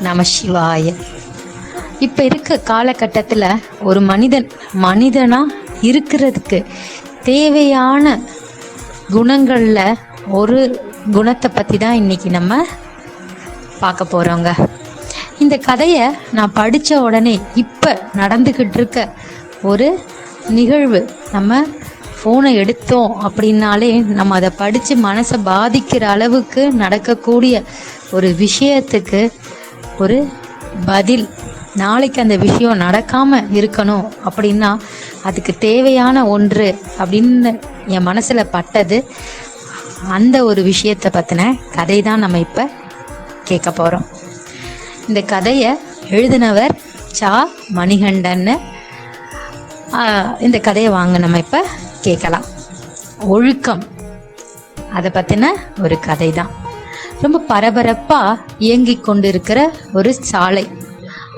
நம சிவாய. இப்போ இருக்க காலகட்டத்தில் ஒரு மனிதன் மனிதனாக இருக்கிறதுக்கு தேவையான குணங்களில் ஒரு குணத்தை பற்றி தான் இன்னைக்கு நம்ம பார்க்க போகிறோங்க இந்த கதையை நான் படித்த உடனே இப்போ நடந்துக்கிட்டு இருக்க ஒரு நிகழ்வு. நம்ம ஃபோனை எடுத்தோம் அப்படின்னாலே நம்ம அதை படித்து மனசை பாதிக்கிற அளவுக்கு நடக்கக்கூடிய ஒரு விஷயத்துக்கு ஒரு பதில். நாளைக்கு அந்த விஷயம் நடக்காமல் இருக்கணும் அப்படின்னா அதுக்கு தேவையான ஒன்று அப்படின்னு என் மனசில் பட்டது. அந்த ஒரு விஷயத்தை பற்றின கதை தான் நம்ம இப்போ கேட்க போகிறோம் இந்த கதையை எழுதினவர் சா. மணிகண்டன்னு இந்த கதையை வாங்க நம்ம இப்போ கேட்கலாம். ஒழுக்கம். அதை பற்றின ஒரு கதை தான். ரொம்ப பரபரப்பாக இயங்கிக் கொண்டிருக்கிற ஒரு சாலை.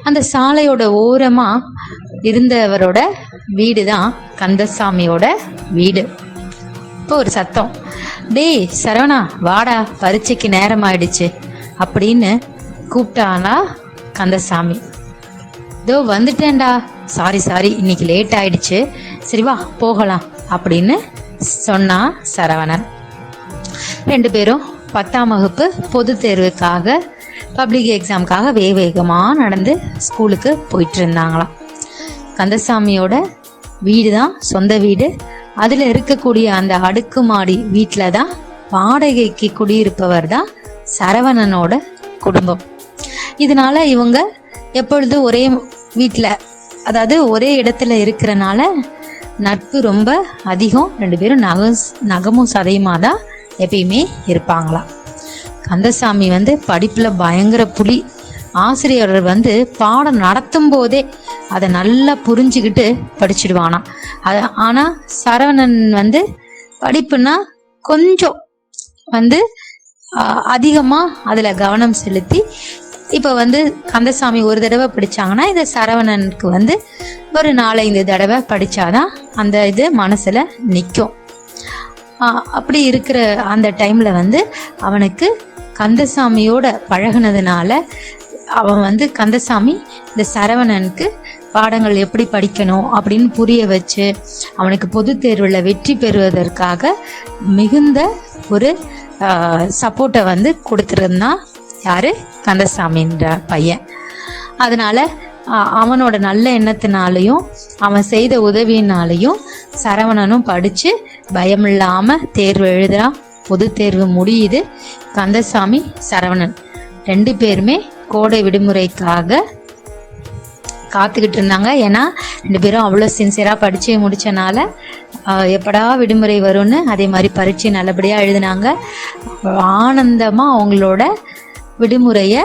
அந்த சாலையோட ஓரமாக இருந்தவரோட வீடு தான் கந்தசாமியோட வீடு. இப்போ ஒரு சத்தம். டேய் சரவணா வாடா பரீட்சைக்கு நேரம் ஆயிடுச்சு அப்படின்னு கூப்பிட்டானா கந்தசாமி. இதோ வந்துட்டேன்டா. சாரி சாரி இன்னைக்கு லேட் ஆயிடுச்சு. சரி வா போகலாம் அப்படின்னு சொன்னா சரவணன். ரெண்டு பேரும் பத்தாம் வகுப்பு பொது தேர்வுக்காக பப்ளிக் எக்ஸாமுக்காக வேக வேகமாக நடந்து ஸ்கூலுக்கு போயிட்டு இருந்தாங்களாம் கந்தசாமியோட வீடு தான் சொந்த வீடு. அதில் இருக்கக்கூடிய அந்த அடுக்குமாடி வீட்டில் தான் வாடகைக்கு குடியிருப்பவர் தான் சரவணனோட குடும்பம். இதனால இவங்க எப்பொழுதும் ஒரே வீட்டில் அதாவது ஒரே இடத்துல இருக்கிறனால நட்பு ரொம்ப அதிகம். ரெண்டு பேரும் நக நகமும் சதையுமாக தான் எப்பயுமே இருப்பாங்களாம் கந்தசாமி வந்து படிப்பில் பயங்கர புலி. ஆசிரியர் வந்து பாடம் நடத்தும் போதே அதை நல்லா புரிஞ்சுக்கிட்டு படிச்சிடுவானா அது ஆனால் சரவணன் வந்து படிப்புனா கொஞ்சம் வந்து அதிகமாக அதில் கவனம் செலுத்தி இப்போ வந்து கந்தசாமி ஒரு தடவை படிச்சாங்கன்னா இந்த சரவணனுக்கு வந்து ஒரு நாலஞ்சு தடவை படித்தாதான் அந்த இது மனசில் நிற்கும் அப்படி இருக்கிற அந்த டைமில் வந்து அவனுக்கு கந்தசாமியோட பழகுனதுனால அவன் வந்து கந்தசாமி இந்த சரவணனுக்கு பாடங்கள் எப்படி படிக்கணும் அப்படின்னு புரிய வச்சு அவனுக்கு பொது தேர்வில் வெற்றி பெறுவதற்காக மிகுந்த ஒரு சப்போர்ட்டை வந்து கொடுத்துருந்தான் யாரு? கந்தசாமின்ற பையன். அதனால அவனோட நல்ல எண்ணத்தினாலையும் அவன் செய்த உதவியினாலையும் சரவணனும் படித்து பயமில்லாமல் தேர்வு எழுதுறான் பொது தேர்வு முடியுது. கந்தசாமி சரவணன் ரெண்டு பேருமே கோடை விடுமுறைக்காக காத்துக்கிட்டு இருந்தாங்க. ஏன்னா ரெண்டு பேரும் அவ்வளோ சின்சியராக படித்து முடித்தனால எப்படா விடுமுறை வரும்னு அதே மாதிரி பரீட்சை நல்லபடியாக எழுதினாங்க. ஆனந்தமாக அவங்களோட விடுமுறையை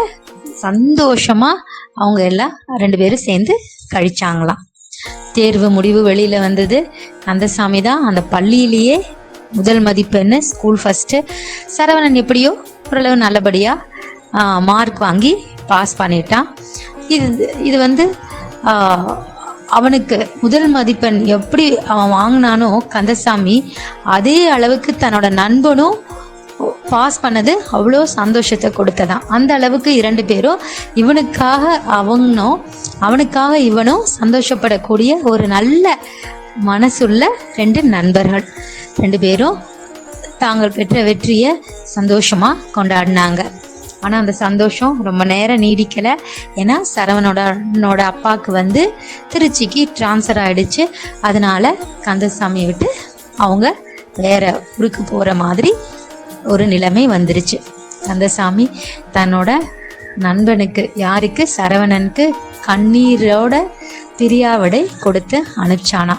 சந்தோஷமாக அவங்க எல்லாம் ரெண்டு பேரும் சேர்ந்து கழிச்சாங்களாம். தேர்வு முடிவு வெளியில் வந்தது. கந்தசாமி தான் அந்த பள்ளியிலேயே முதல் மதிப்பெண்ணு ஸ்கூல் ஃபஸ்ட்டு சரவணன் எப்படியோ ஓரளவு நல்லபடியாக மார்க் வாங்கி பாஸ் பண்ணிட்டான். இது இது வந்து அவனுக்கு முதல் மதிப்பெண் எப்படி அவன் வாங்கினானோ கந்தசாமி அதே அளவுக்கு தன்னோட நண்பனும் பாஸ் பண்ணது அவ்வளோ சந்தோஷத்தை கொடுத்ததாம் அந்த அளவுக்கு இரண்டு பேரும் இவனுக்காக அவனும் அவனுக்காக இவனும் சந்தோஷப்படக்கூடிய ஒரு நல்ல மனசுள்ள ரெண்டு நண்பர்கள். ரெண்டு பேரும் தாங்கள் பெற்ற வெற்றியை சந்தோஷமா கொண்டாடினாங்க. ஆனால் அந்த சந்தோஷம் ரொம்ப நேரம் நீடிக்கலை. ஏன்னா சரவணோட என்னோட அப்பாவுக்கு வந்து திருச்சிக்கு ட்ரான்ஸ்ஃபர் ஆயிடுச்சு. அதனால கந்தசாமியை விட்டு அவங்க வேற ஊருக்கு போகிற மாதிரி ஒரு நிலைமை வந்துருச்சு. கந்தசாமி தன்னோட நண்பனுக்கு யாருக்கு? சரவணனுக்கு கண்ணீரோட பிரியாவிடை கொடுத்து அனுப்பிச்சானா.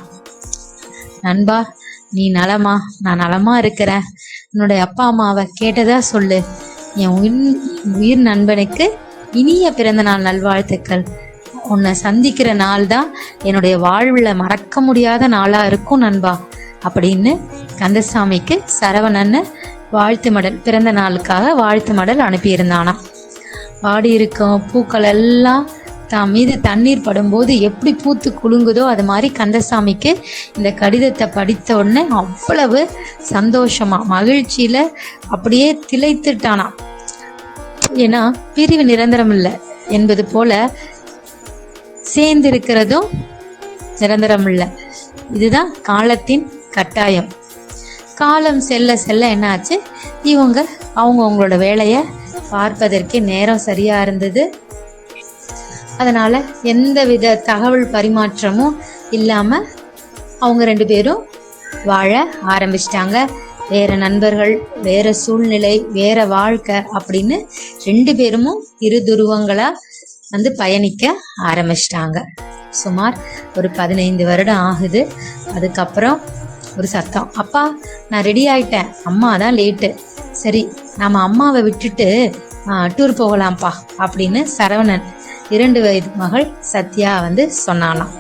நண்பா நீ நலமா? நான் நலமா இருக்கிறேன். என்னுடைய அப்பா அம்மாவை கேட்டதா சொல்லு. என் உயிர் உயிர் நண்பனுக்கு இனிய பிறந்த நாள் நல்வாழ்த்துக்கள். உன்னை சந்திக்கிற நாள் தான் என்னுடைய வாழ்வில் மறக்க முடியாத நாளாக இருக்கும் நண்பா. அப்படின்னு கந்தசாமிக்கு சரவணன்னு வாழ்த்து மடல். பிறந்த நாளுக்காக வாழ்த்து மடல் அனுப்பியிருந்தானாம். வாடி இருக்கும் பூக்கள் எல்லாம் தான் மீது தண்ணீர் படும்போது எப்படி பூத்து குலுங்குதோ அது மாதிரி கந்தசாமிக்கு இந்த கடிதத்தை படித்த உடனே அவ்வளவு சந்தோஷமா மகிழ்ச்சியில அப்படியே திளைத்துட்டானாம். ஏன்னா பிரிவு நிரந்தரம் இல்லை என்பது போல சேர்ந்திருக்கிறதும் நிரந்தரம் இல்லை. இதுதான் காலத்தின் கட்டாயம். காலம் செல்ல செல்ல என்னாச்சு? இவங்க அவங்க அவங்களோட வேலையை பார்ப்பதற்கே நேரம் சரியாக இருந்தது. அதனால் எந்த வித தகவல் பரிமாற்றமும் இல்லாமல் அவங்க ரெண்டு பேரும் வாழ ஆரம்பிச்சிட்டாங்க. வேறு நண்பர்கள் வேறு சூழ்நிலை வேறு வாழ்க்கை அப்படின்னு ரெண்டு பேரும் இரு துருவங்களாக வந்து பயணிக்க ஆரம்பிச்சிட்டாங்க. சுமார் ஒரு பதினைந்து வருடம் ஆகுது. அதுக்கப்புறம் ஒரு சத்தம். அப்பா நான் ரெடி ஆயிட்டேன். அம்மா தான் லேட்டு சரி நம்ம அம்மாவை விட்டுட்டு டூர் போகலாம்ப்பா அப்படின்னு சரவணன் இரண்டு வயது மகள் சத்யா வந்து சொன்னாலாம்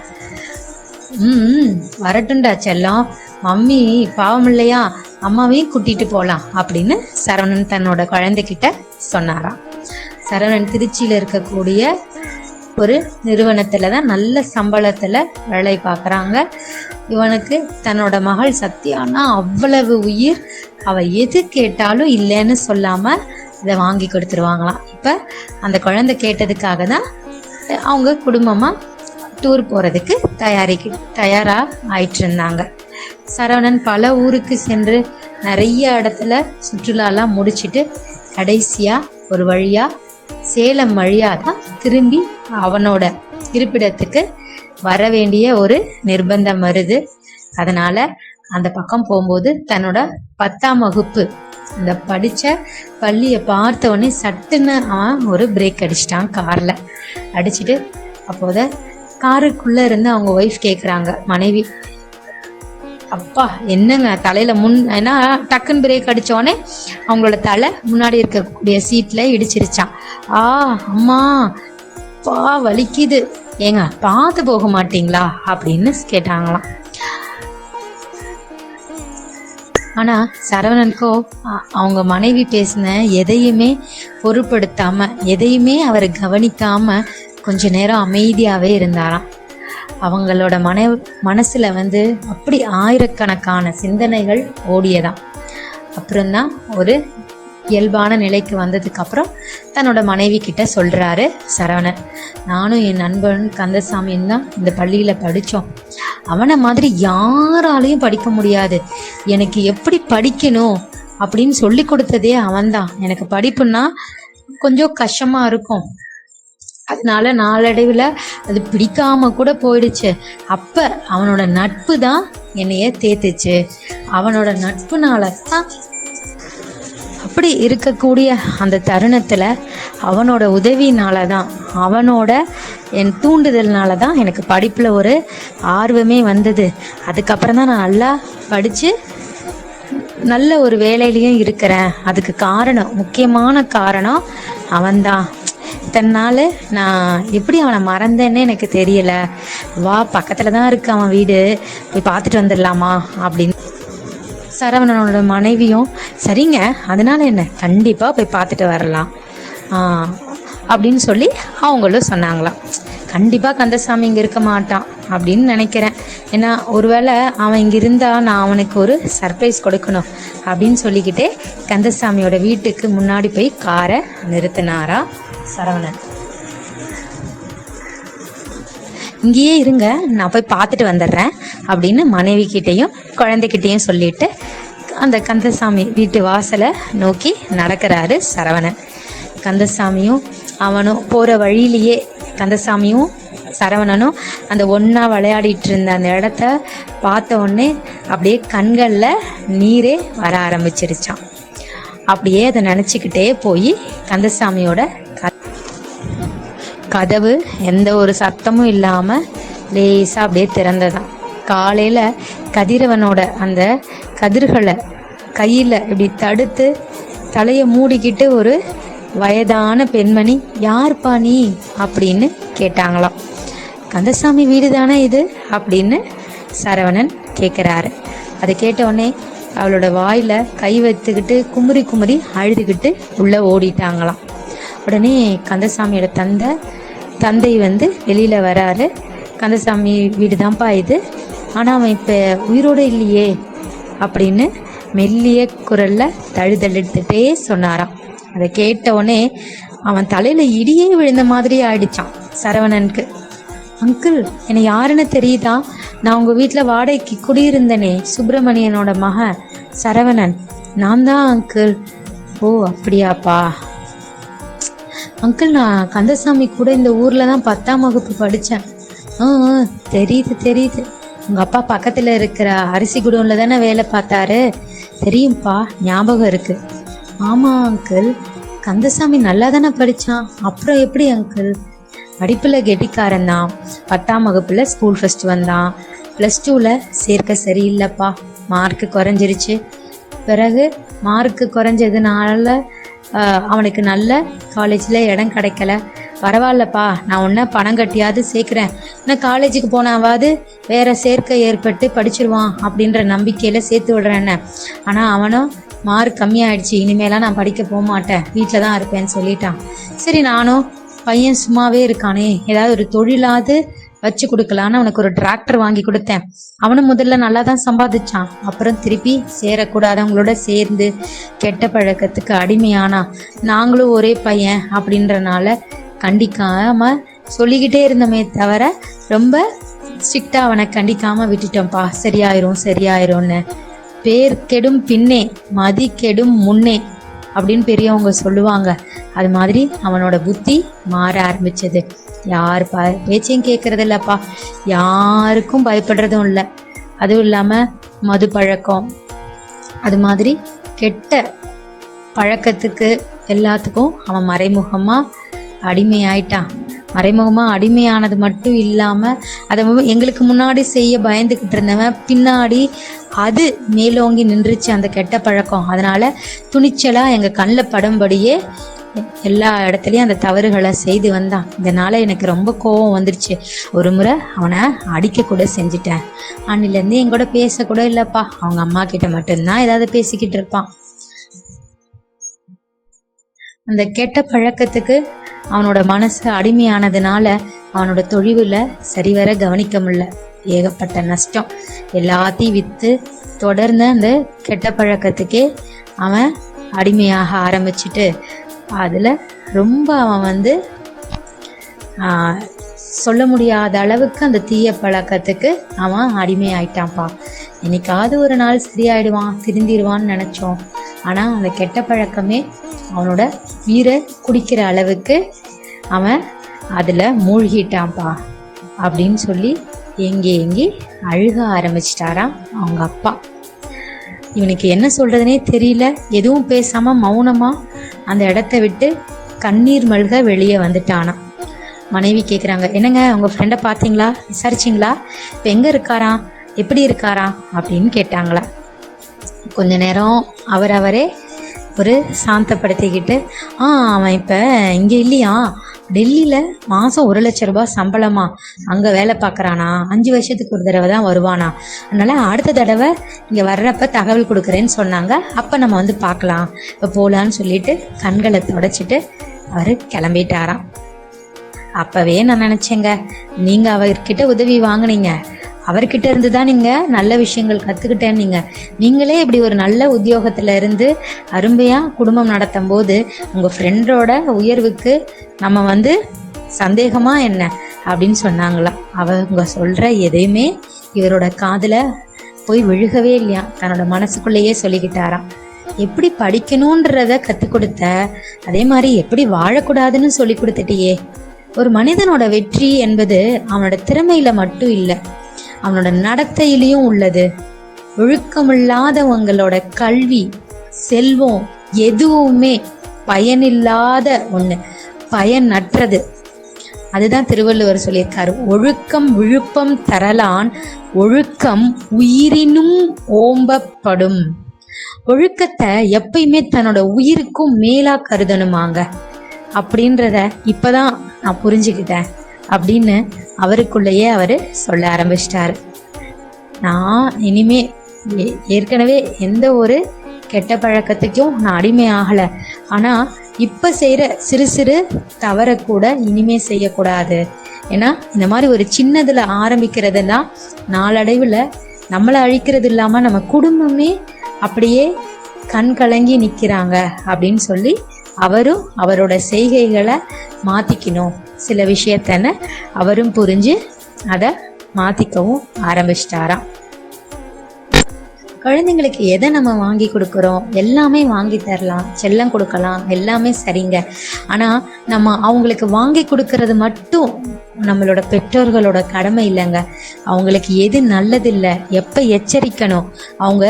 ம் வரட்டும்டா செல்லம். மம்மி பாவம் இல்லையா? அம்மாவையும் கூட்டிட்டு போகலாம் அப்படின்னு சரவணன் தன்னோட குழந்தைகிட்ட சொன்னாராம். சரவணன் திருச்சியில் இருக்கக்கூடிய ஒரு நிறுவனத்தில் தான் நல்ல சம்பளத்தில் வேலை பார்க்குறாங்க. இவனுக்கு தன்னோட மகள் சத்யானா அவ்வளவு உயிர். அவள் எது கேட்டாலும் இல்லைன்னு சொல்லாமல் இதை வாங்கி கொடுத்துருவாங்களாம். இப்போ அந்த குழந்தை கேட்டதுக்காக தான் அவங்க குடும்பமாக டூர் போகிறதுக்கு தயாரிக்கு தயாராக ஆயிட்டு இருந்தாங்க சரவணன் பல ஊருக்கு சென்று நிறைய இடத்துல சுற்றுலாலாம் முடிச்சிட்டு கடைசியாக ஒரு வழியாக சேலம் வழியாக தான் திரும்பி அவனோட இருப்பிடத்துக்கு வர வேண்டிய ஒரு நிர்பந்தம் வருது. அதனால அந்த பக்கம் போகும்போது தன்னோட பத்தாம் வகுப்பு இந்த படிச்ச பள்ளியை பார்த்த உடனே சட்டுன்னு அவன் ஒரு பிரேக் அடிச்சிட்டான் கார்ல. அடிச்சிட்டு அப்போத காருக்குள்ள இருந்து அவங்க ஒய்ஃப் கேக்குறாங்க மனைவி அப்பா என்னங்க தலையில முன் ஏன்னா டக்குன்னு பிரேக் அடிச்சோடனே அவங்களோட தலை முன்னாடி இருக்கக்கூடிய சீட்ல இடிச்சிருச்சான் ஆ அம்மா பா வலிக்குது. ஏங்க பார்த்து போக மாட்டீங்களா? அப்படின்னு கேட்டாங்களாம். ஆனா சரவணனுக்கோ அ- அவங்க மனைவி பேசின எதையுமே பொருட்படுத்தாம எதையுமே அவர் கவனிக்காம கொஞ்ச நேரம் அமைதியாவே இருந்தாராம். அவங்களோட மன மனசுல வந்து அப்படி ஆயிரக்கணக்கான சிந்தனைகள் ஓடியதாம். அப்புறம்தான் ஒரு இயல்பான நிலைக்கு வந்ததுக்கு அப்புறம் தன்னோட மனைவி கிட்ட சொல்றாரு சரவணன். நானும் என் நண்பன் கந்தசாமியும் தான் இந்த பள்ளியில படிச்சோம். அவனை மாதிரி யாராலையும் படிக்க முடியாது. எனக்கு எப்படி படிக்கணும் அப்படின்னு சொல்லி கொடுத்ததே அவன்தான். எனக்கு படிப்புன்னா கொஞ்சம் கஷ்டமா இருக்கும். அதனால நாளடைவில் அது பிடிக்காம கூட போயிடுச்சு. அப்ப அவனோட நட்பு தான் என்னைய தேத்துச்சு. அவனோட நட்புனால தான் அப்படி இருக்கக்கூடிய அந்த தருணத்தில் அவனோட உதவினால தான் அவனோட என் தூண்டுதல்னால தான் எனக்கு படிப்பில் ஒரு ஆர்வமே வந்தது. அதுக்கப்புறம் தான் நான் நல்லா படித்து நல்ல ஒரு வேலையிலையும் இருக்கிறேன். அதுக்கு காரணம் முக்கியமான காரணம் அவன்தான். தன்னால நான் எப்படி அவனை மறந்தேன்னு எனக்கு தெரியல. வா பக்கத்துல தான் இருக்கு அவன் வீடு. போய் பார்த்துட்டு வந்துடலாமா அப்படின்னு சரவணனோட மனைவியும் சரிங்க அதனால என்ன? கண்டிப்பாக போய் பார்த்துட்டு வரலாம். அப்படின்னு சொல்லி அவங்களும் சொன்னாங்களாம். கண்டிப்பாக கந்தசாமி இங்கே இருக்க மாட்டான் அப்படின்னு நினைக்கிறேன். ஏன்னா ஒருவேளை அவன் இங்கே இருந்தால் நான் அவனுக்கு ஒரு சர்ப்ரைஸ் கொடுக்கணும் அப்படின்னு சொல்லிக்கிட்டே கந்தசாமியோட வீட்டுக்கு முன்னாடி போய் காரை நிறுத்தினாரா சரவணன். இங்கேயே இருங்க நான் போய் பார்த்துட்டு வந்துடுறேன் அப்படின்னு மனைவி கிட்டேயும் குழந்தைகிட்டையும் சொல்லிட்டு அந்த கந்தசாமி வீட்டு வாசலை நோக்கி நடக்கிறாரு சரவணன். கந்தசாமியும் அவனும் போகிற வழியிலேயே கந்தசாமியும் சரவணனும் அந்த ஒன்றா விளையாடிட்டு இருந்த அந்த இடத்த பார்த்த உடனே அப்படியே கண்களில் நீரே வர ஆரம்பிச்சிருச்சான் அப்படியே அதை நினச்சிக்கிட்டே போய் கந்தசாமியோட கதவு எந்த ஒரு சத்தமும் இல்லாம லேசா அப்படியே திறந்ததாம் காலையில கதிரவனோட அந்த கதிர்களை கையில இப்படி தடுத்து தலையை மூடிக்கிட்டு ஒரு வயதான பெண்மணி யார்ப்பா நீ? அப்படின்னு கேட்டாங்களாம். கந்தசாமி வீடு தானே இது? அப்படின்னு சரவணன் கேட்குறாரு அதை கேட்ட உடனே அவளோட வாயில் கை வைத்துக்கிட்டு குமுறி குமுறி அழுதுகிட்டு உள்ளே ஓடிட்டாங்களாம். உடனே கந்தசாமியோட தந்தை தந்தை வந்து வெளியில வராரு. கந்தசாமி வீடு தான்ப்பா இது. ஆனா அவன் இப்ப உயிரோட இல்லையே அப்படின்னு மெல்லிய குரல்ல தழுதழுத்துட்டே சொன்னாராம். அதை கேட்ட உடனே அவன் தலையில இடியே விழுந்த மாதிரி ஆயிடுச்சான் சரவணனுக்கு. அங்கிள் என்னை யாருன்னு தெரியுதா? நான் உங்க வீட்டில் வாடகைக்கு குடியிருந்தனே சுப்பிரமணியனோட மகன் சரவணன். நான் தான் அங்கிள். ஓ அப்படியாப்பா. அங்கிள் நான் கந்தசாமி கூட இந்த ஊர்ல தான் பத்தாம் வகுப்பு படித்தேன் ஆ தெரியுது தெரியுது. உங்க அப்பா பக்கத்துல இருக்கிற அரிசி குடோன்ல தானே வேலை பார்த்தாரு. தெரியும்ப்பா ஞாபகம் இருக்கு. ஆமா அங்கிள். கந்தசாமி நல்லா தானே படித்தான் அப்புறம் எப்படி அங்கிள்? படிப்புல கெட்டிக்காரன் தான். பத்தாம் வகுப்புல ஸ்கூல் ஃபர்ஸ்ட் வந்தான். ப்ளஸ் டூவில் சேர்க்க சரியில்லைப்பா. மார்க்கு குறைஞ்சிருச்சு. பிறகு மார்க்கு குறைஞ்சதுனால அவனுக்கு நல்ல காலேஜில் இடம் கிடைக்கல. பரவாயில்லப்பா நான் உன்ன பணம் கட்டியாவது சேர்க்குறேன். நான் காலேஜுக்கு போனாவாவது வேற சேர்க்கை ஏற்பட்டு படிச்சிருவான் அப்படின்ற நம்பிக்கையில் சேர்த்து விடுறேன்னு ஆனால் அவனும் மார்க் கம்மியாயிடுச்சு. இனிமேலாம் நான் படிக்க போக மாட்டேன். வீட்டில் தான் இருப்பேன்னு சொல்லிட்டான். சரி நானும் பையன் சும்மாவே இருக்கானே. ஏதாவது ஒரு தொழிலாவது வச்சு கொடுக்கலான்னு அவனுக்கு ஒரு டிராக்டர் வாங்கி கொடுத்தேன். அவனும் முதல்ல நல்லா தான் சம்பாதிச்சான். அப்புறம் திருப்பி சேரக்கூடாதவங்களோட சேர்ந்து கெட்ட பழக்கத்துக்கு அடிமையானா. நாங்களும் ஒரே பையன் அப்படின்றனால கண்டிக்காம சொல்லிக்கிட்டே இருந்தோமே தவிர ரொம்ப ஸ்ட்ரிக்டாக அவனை கண்டிக்காம விட்டுட்டோம்ப்பா. சரியாயிரும் சரியாயிரும்னு. பேர் கெடும் பின்னே மதி கெடும் முன்னே அப்படின்னு பெரியவங்க சொல்லுவாங்க. அது மாதிரி அவனோட புத்தி மாற ஆரம்பிச்சது. யார் ப பேச்சையும் கேட்கறது இல்லப்பா யாருக்கும் பயப்படுறதும் இல்லை. அதுவும் இல்லாமல் மது பழக்கம். அது மாதிரி கெட்ட பழக்கத்துக்கு எல்லாத்துக்கும் அவன் மறைமுகமாக அடிமையாயிட்டான். மறைமுகமாக அடிமையானது மட்டும் இல்லாமல் அதை எங்களுக்கு முன்னாடி செய்ய பயந்துக்கிட்டு இருந்தவன் பின்னாடி அது மேலோங்கி நின்றுச்சு அந்த கெட்ட பழக்கம். அதனால துணிச்சலாக எங்கள் கண்ணில் படும்படியே எல்லா இடத்துலையும் அந்த தவறுகளை செய்து வந்தான். இதனால எனக்கு ரொம்ப கோவம் வந்துருச்சு. ஒரு முறை அவனை அடிக்க கூட செஞ்சுட்டேன். அன்னிலேருந்து என் கூட பேசக்கூட இல்லைப்பா. அவங்க அம்மா கிட்ட மட்டும்தான் ஏதாவது பேசிக்கிட்டு இருப்பான். அந்த கெட்ட பழக்கத்துக்கு அவனோட மனசு அடிமையானதுனால அவனோட தொழிவுல சரிவர கவனிக்க முடியல. ஏகப்பட்ட நஷ்டம். எல்லாத்தையும் விற்று தொடர்ந்து அந்த கெட்ட பழக்கத்துக்கே அவன் அடிமையாக ஆரம்பிச்சிட்டு அதில் ரொம்ப அவன் வந்து ஆஹ், சொல்ல முடியாத அளவுக்கு அந்த தீய பழக்கத்துக்கு அவன் அடிமையாயிட்டான்ப்பா. என்னைக்காவது ஒரு நாள் சரியாயிடுவான் திருந்திடுவான்னு நினச்சோம். ஆனால் அந்த கெட்ட பழக்கமே அவனோட உயிரை குடிக்கிற அளவுக்கு அவன் அதில் மூழ்கிட்டான்ப்பா அப்படின்னு சொல்லி எங்கே எங்கே அழுக ஆரம்பிச்சிட்டாராம் அவங்க அப்பா. இவனுக்கு என்ன சொல்கிறதுனே தெரியல. எதுவும் பேசாமல் மௌனமாக அந்த இடத்த விட்டு கண்ணீர் மல்க வெளியே வந்துட்டானாம். மனைவி கேட்குறாங்க என்னங்க உங்கள் ஃப்ரெண்டை பார்த்தீங்களா விசாரிச்சிங்களா? இப்போ எங்கே இருக்காராம்? எப்படி இருக்காராம்? அப்படின்னு கேட்டாங்களா. கொஞ்ச நேரம் அவர் அவரே ஒரு சாந்தப்படுத்திக்கிட்டு ஆ அவன் இப்போ இங்கே இல்லையா? டெல்லியில் மாதம் ஒரு லட்ச ரூபாய் சம்பளமா? அங்கே வேலை பார்க்குறானா? அஞ்சு வருஷத்துக்கு ஒரு தடவை தான் வருவானா? அதனால் அடுத்த தடவை இங்கே வர்றப்ப தகவல் கொடுக்குறேன்னு சொன்னாங்க. அப்போ நம்ம வந்து பார்க்கலாம். இப்போ போகலான்னு சொல்லிட்டு கண்களை தொடச்சிட்டு அவர் கிளம்பிட்டாராம். அப்போவே நான் நினச்சேங்க நீங்கள் அவர்கிட்ட உதவி வாங்குனீங்க. அவர்கிட்ட இருந்து தான் நீங்க நல்ல விஷயங்கள் கத்துக்கிட்டேன் நீங்க நீங்களே இப்படி ஒரு நல்ல உத்தியோகத்துல இருந்து அருமையா குடும்பம் நடத்தும் போது உங்க ஃப்ரெண்டோட உயர்வுக்கு நம்ம வந்து சந்தேகமா என்ன அப்படின்னு சொன்னாங்களாம். அவங்க சொல்ற எதையுமே இவரோட காதுல போய் விழுகவே இல்லையா? தன்னோட மனசுக்குள்ளேயே சொல்லிக்கிட்டாராம். எப்படி படிக்கணுன்றத கற்றுக் கொடுத்த அதே மாதிரி எப்படி வாழக்கூடாதுன்னு சொல்லி கொடுத்துட்டியே. ஒரு மனிதனோட வெற்றி என்பது அவனோட திறமையில மட்டும் இல்லை. அவனோட நடத்தையிலையும் உள்ளது. ஒழுக்கமில்லாதவங்களோட கல்வி செல்வம் எதுவுமே பயனில்லாத ஒண்ணு. பயனற்றது அதுதான் திருவள்ளுவர் சொல்லியிருக்காரு. ஒழுக்கம் விழுப்பம் தரலான் ஒழுக்கம் உயிரினும் ஓம்பப்படும். ஒழுக்கத்தை எப்பயுமே தன்னோட உயிருக்கும் மேலா கருதணுமாங்க. அப்படின்றத இப்பதான் நான் புரிஞ்சுக்கிட்டேன். அப்படின்னு அவருக்குள்ளேயே அவர் சொல்ல ஆரம்பிச்சிட்டாரு. நான் இனிமே ஏ- ஏற்கனவே எந்த ஒரு கெட்ட பழக்கத்துக்கும் நான் அடிமை ஆகலை. ஆனால் இப்போ செய்கிற சிறு சிறு தவறை கூட இனிமே செய்யக்கூடாது. ஏன்னா இந்த மாதிரி ஒரு சின்னதில் ஆரம்பிக்கிறதெல்லாம் நாளடைவில் நம்மளை அழிக்கிறது இல்லாமல் நம்ம குடும்பமே அப்படியே கண் கலங்கி நிற்கிறாங்க அப்படின்னு சொல்லி அவரும் அவரோட செய்கைகளை மாற்றிக்கணும் சில விஷயத்தன அவரும் புரிஞ்சு அதை மாத்திக்கவும் ஆரம்பிச்சிட்டாராம். குழந்தைங்களுக்கு எதை நம்ம வாங்கி கொடுக்குறோம்? எல்லாமே வாங்கி தரலாம் செல்லம் கொடுக்கலாம் எல்லாமே சரிங்க. ஆனால் நம்ம அவங்களுக்கு வாங்கி கொடுக்கறது மட்டும் நம்மளோட பெற்றோர்களோட கடமை இல்லைங்க. அவங்களுக்கு எது நல்லதில்லை எப்போ எச்சரிக்கணும்? அவங்க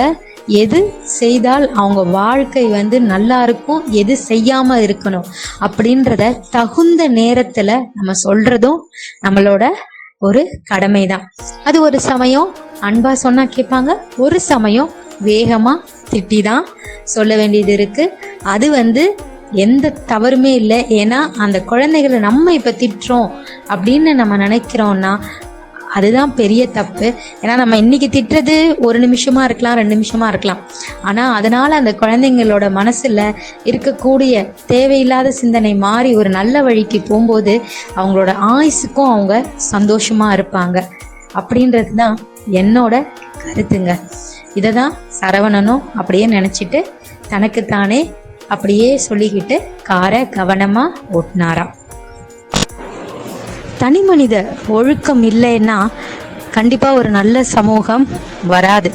எது செய்தால் அவங்க வாழ்க்கை வந்து நல்லா இருக்கும் எது செய்யாம இருக்கணும் அப்படின்றத தகுந்த நேரத்துல நம்ம சொல்றதும் நம்மளோட ஒரு கடமை தான் அது ஒரு சமயம் அன்பா சொன்னா கேட்பாங்க ஒரு சமயம் வேகமா திட்டி தான் சொல்ல வேண்டியது இருக்கு. அது வந்து எந்த தவறுமே இல்லை. ஏன்னா அந்த குழந்தைகளை நம்ம இப்போ திட்டுறோம் அப்படின்னு நம்ம நினைக்கிறோம்னா அதுதான் பெரிய தப்பு. ஏன்னா நம்ம இன்னைக்கு திட்டுறது ஒரு நிமிஷமா இருக்கலாம் ரெண்டு நிமிஷமா இருக்கலாம். ஆனா அதனால அந்த குழந்தைங்களோட மனசுல இருக்கக்கூடிய தேவையில்லாத சிந்தனை மாறி ஒரு நல்ல வழிக்கு போகும்போது அவங்களோட ஆயுசுக்கும் அவங்க சந்தோஷமா இருப்பாங்க. அப்படின்றது தான் என்னோட கருத்துங்க. இதை தான் சரவணனும் அப்படியே நினச்சிட்டு தனக்குத்தானே அப்படியே சொல்லிக்கிட்டு காரை கவனமாக ஓட்டினாராம். தனி மனித ஒழுக்கம் இல்லைன்னா கண்டிப்பாக ஒரு நல்ல சமூகம் வராது.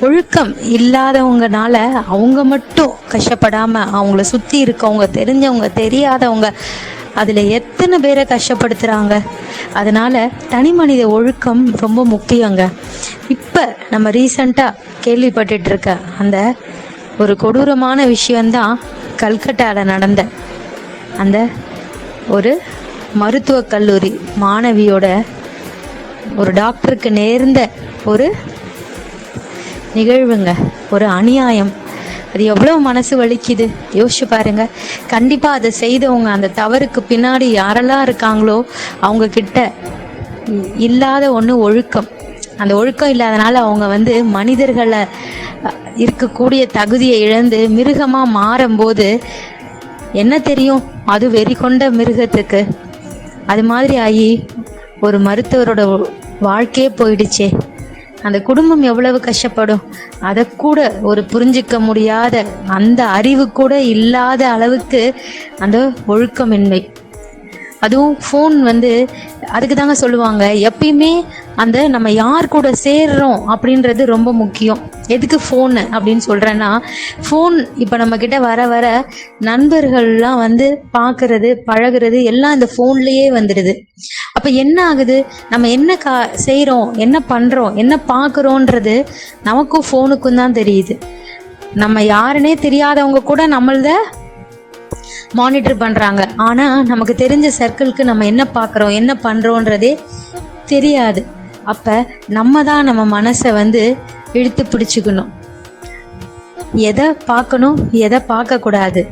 ஒழுக்கம் இல்லாதவங்கனால அவங்க மட்டும் கஷ்டப்படாமல் அவங்கள சுற்றி இருக்கவங்க தெரிஞ்சவங்க தெரியாதவங்க அதில் எத்தனை பேரை கஷ்டப்படுத்துகிறாங்க அதனால் தனி மனித ஒழுக்கம் ரொம்ப முக்கியங்க. இப்போ நம்ம ரீசண்டாக கேள்விப்பட்டுட்டு இருக்க அந்த ஒரு கொடூரமான விஷயந்தான் கல்கட்டாவில் நடந்த அந்த ஒரு மருத்துவக் கல்லூரி மாணவியோட ஒரு டாக்டருக்கு நேர்ந்த ஒரு நிகழ்வுங்க. ஒரு அநியாயம். அது எவ்வளோ மனசு வலிக்குது? யோசிச்சு பாருங்க. கண்டிப்பாக அதை செய்தவங்க அந்த தவறுக்கு பின்னாடி யாரெல்லாம் இருக்காங்களோ அவங்க கிட்ட இல்லாத ஒன்று ஒழுக்கம். அந்த ஒழுக்கம் இல்லாதனால அவங்க வந்து மனிதர்களை இருக்கக்கூடிய தகுதியை இழந்து மிருகமாக மாறும்போது என்ன தெரியும்? அது வெறி கொண்ட மிருகத்துக்கு. அது மாதிரி ஆகி ஒரு மருத்துவரோட வாழ்க்கையே போயிடுச்சே. அந்த குடும்பம் எவ்வளவு கஷ்டப்படும்? அதை கூட ஒரு புரிஞ்சிக்க முடியாத அந்த அறிவு கூட இல்லாத அளவுக்கு அந்த ஒழுக்கமின்மை. அதுவும் ஃபோன் வந்து அதுக்கு தாங்க சொல்லுவாங்க. எப்பயுமே அந்த நம்ம யார் கூட சேர்றோம் அப்படின்றது ரொம்ப முக்கியம். எதுக்கு ஃபோனு அப்படின்னு சொல்கிறேன்னா ஃபோன் இப்போ நம்ம கிட்ட வர வர நண்பர்கள்லாம் வந்து பார்க்கறது பழகுறது எல்லாம் இந்த ஃபோன்லேயே வந்துடுது. அப்போ என்ன ஆகுது? நம்ம என்ன கா செய்கிறோம் என்ன பண்ணுறோம் என்ன பார்க்குறோன்றது நமக்கும் ஃபோனுக்கும் தான் தெரியுது. நம்ம யாருன்னே தெரியாதவங்க கூட நம்மள்த மானிட்டர் பண்ணுறாங்க ஆனால் நமக்கு தெரிஞ்ச சர்க்கிளுக்கு நம்ம என்ன பார்க்குறோம் என்ன பண்ணுறோன்றதே தெரியாது. அப்போ நம்ம தான் நம்ம மனசை வந்து இழுத்து பிடிச்சிக்கணும். எதை பார்க்கணும் எதை பார்க்கக்கூடாது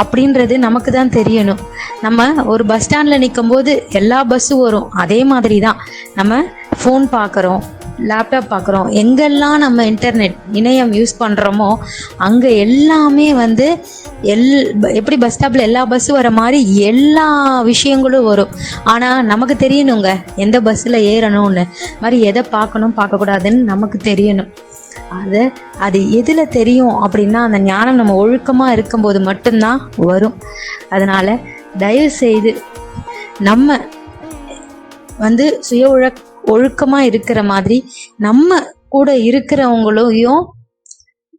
அப்படின்றது நமக்கு தான் தெரியணும். நம்ம ஒரு பஸ் ஸ்டாண்டில் நிற்கும்போது எல்லா பஸ்ஸும் வரும். அதே மாதிரி தான் நம்ம ஃபோன் பார்க்குறோம். லேப்டாப் பார்க்குறோம் எங்கெல்லாம் நம்ம இன்டர்நெட் இணையம் யூஸ் பண்ணுறோமோ அங்கே எல்லாமே வந்து எல் எப்படி பஸ் ஸ்டாப்பில் எல்லா பஸ்ஸும் வர மாதிரி எல்லா விஷயங்களும் வரும். ஆனால் நமக்கு தெரியணுங்க எந்த பஸ்ஸில் ஏறணும்னு. மாதிரி எதை பார்க்கணும் பார்க்கக்கூடாதுன்னு நமக்கு தெரியணும். அது அது எதில் தெரியும் அப்படின்னா அந்த ஞானம் நம்ம ஒழுக்கமாக இருக்கும்போது மட்டும்தான் வரும். அதனால் தயவு செய்து நம்ம வந்து சுய ஒழக் ஒழுக்கமாக இருக்கிற மாதிரி நம்ம கூட இருக்கிறவங்களையும்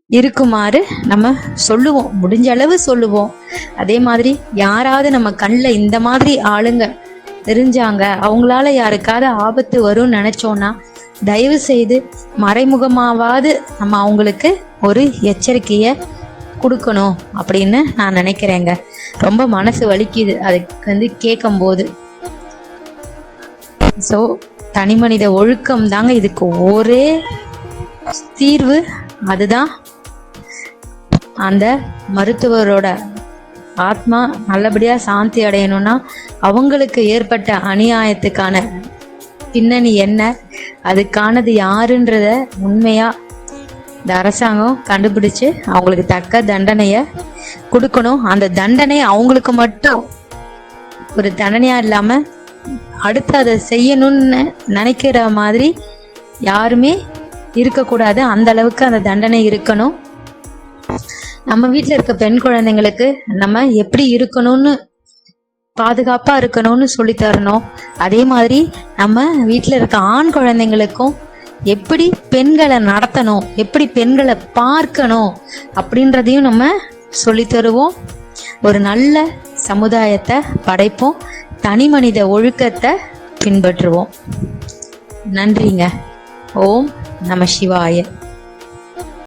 இருக்குமாறு நம்ம சொல்லுவோம். முடிஞ்ச அளவு சொல்லுவோம். அதே மாதிரி யாராவது நம்ம கண்ணில் இந்த மாதிரி ஆளுங்க தெரிஞ்சாங்க அவங்களால யாருக்காவது ஆபத்து வரும்னு நினச்சோன்னா தயவு செய்து மறைமுகமாவது நம்ம அவங்களுக்கு ஒரு எச்சரிக்கையை கொடுக்கணும் அப்படின்னு நான் நினைக்கிறேங்க. ரொம்ப மனசு வலிக்குது. அதுக்கு வந்து கேட்கும்போது. ஸோ தனி மனித ஒழுக்கம் தாங்க இதுக்கு ஒரே தீர்வு அதுதான். அந்த மருத்துவரோட ஆத்மா நல்லபடியாக சாந்தி அடையணும்னா அவங்களுக்கு ஏற்பட்ட அநியாயத்துக்கான பின்னணி என்ன? அதுக்கானது யாருன்றத உண்மையாக இந்த அரசாங்கம் கண்டுபிடிச்சு அவங்களுக்கு தக்க தண்டனையை கொடுக்கணும். அந்த தண்டனை அவங்களுக்கு மட்டும் ஒரு தண்டனையா இல்லாம அடுத்து அதை செய்யணும்னு நினைக்கிற மாதிரி யாருமே இருக்கக்கூடாது. அந்த அளவுக்கு அந்த தண்டனை இருக்கணும். நம்ம வீட்டில் இருக்க பெண் குழந்தைங்களுக்கு நம்ம எப்படி இருக்கணும்னு பாதுகாப்பா இருக்கணும்னு சொல்லி தரணும். அதே மாதிரி நம்ம வீட்டில் இருக்க ஆண் குழந்தைங்களுக்கும் எப்படி பெண்களை நடத்தணும் எப்படி பெண்களை பார்க்கணும் அப்படின்றதையும் நம்ம சொல்லி தருவோம். ஒரு நல்ல சமுதாயத்தை படைப்போம். தனி மனித ஒழுக்கத்தை பின்பற்றுவோம். நன்றிங்க. ஓம் நம சிவாய.